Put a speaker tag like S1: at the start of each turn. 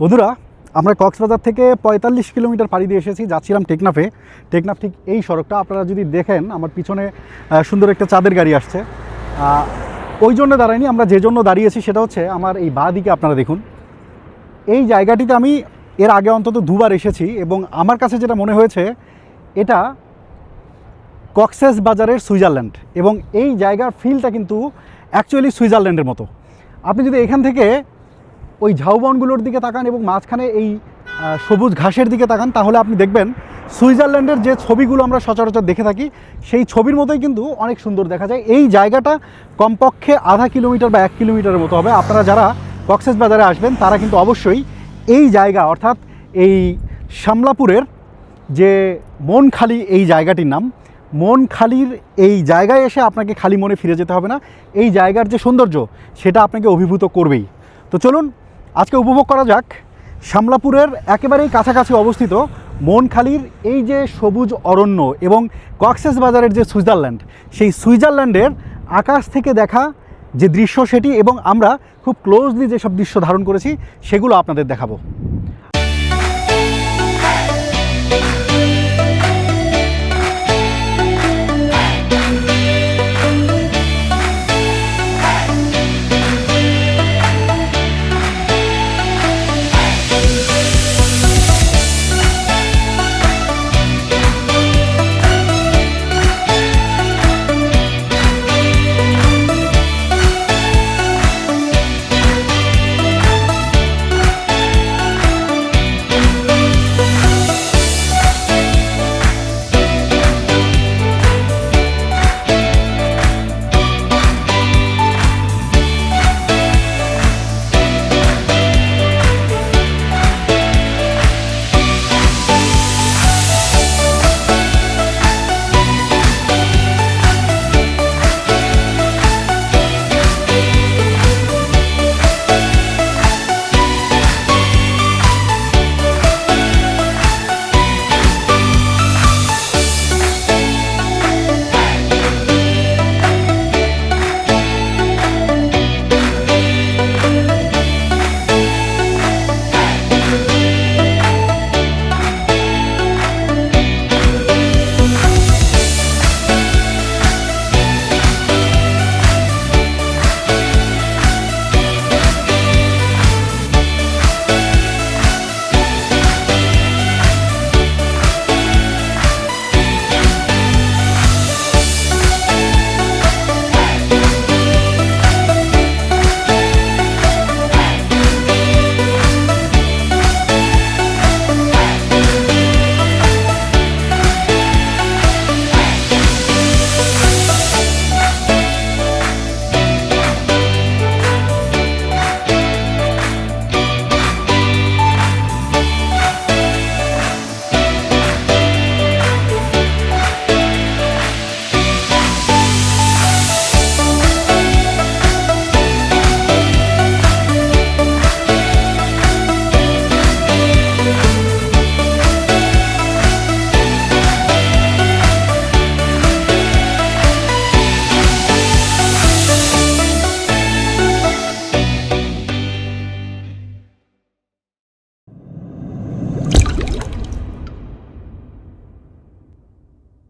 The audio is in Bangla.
S1: বন্ধুরা, আমরা কক্সবাজার থেকে পঁয়তাল্লিশ কিলোমিটার পাড়ি দিয়ে এসেছি, যাচ্ছিলাম টেকনাফে। টেকনাফ ঠিক এই সড়কটা আপনারা যদি দেখেন, আমার পিছনে সুন্দর একটা চাঁদের গাড়ি আসছে। ওই জন্য দাঁড়াইনি আমরা যে জন্য দাঁড়িয়েছি সেটা হচ্ছে আমার এই বাঁ দিকে আপনারা দেখুন। এই জায়গাটিতে আমি এর আগে অন্তত দুবার এসেছি এবং আমার কাছে যেটা মনে হয়েছে, এটা কক্সেস বাজারের সুইজারল্যান্ড এবং এই জায়গার ফিলটা কিন্তু অ্যাকচুয়ালি সুইজারল্যান্ডের মতো। আপনি যদি এখান থেকে ওই ঝাউবনগুলোর দিকে তাকান এবং মাঝখানে এই সবুজ ঘাসের দিকে তাকান, তাহলে আপনি দেখবেন সুইজারল্যান্ডের যে ছবিগুলো আমরা সচরাচর দেখে থাকি, সেই ছবির মতোই কিন্তু অনেক সুন্দর দেখা যায়। এই জায়গাটা কমপক্ষে আধা কিলোমিটার বা এক কিলোমিটারের মতো হবে। আপনারা যারা কক্সেস বাজারে আসবেন, তারা কিন্তু অবশ্যই এই জায়গা, অর্থাৎ এই শামলাপুরের যে মনখালি এই জায়গাটির নাম, মনখালির এই জায়গায় এসে আপনাকে খালি মনে ফিরে যেতে হবে না। এই জায়গার যে সৌন্দর্য, সেটা আপনাকে অভিভূত করবেই। তো চলুন আজকে উপভোগ করা যাক। শামলাপুরের একেবারেই কাছাকাছি অবস্থিত মনখালির এই যে সবুজ অরণ্য এবং কক্সেস বাজারের যে সুইজারল্যান্ড, সেই সুইজারল্যান্ডের আকাশ থেকে দেখা যে দৃশ্য সেটি এবং আমরা খুব ক্লোজলি যেসব দৃশ্য ধারণ করেছি, সেগুলো আপনাদের দেখাবো।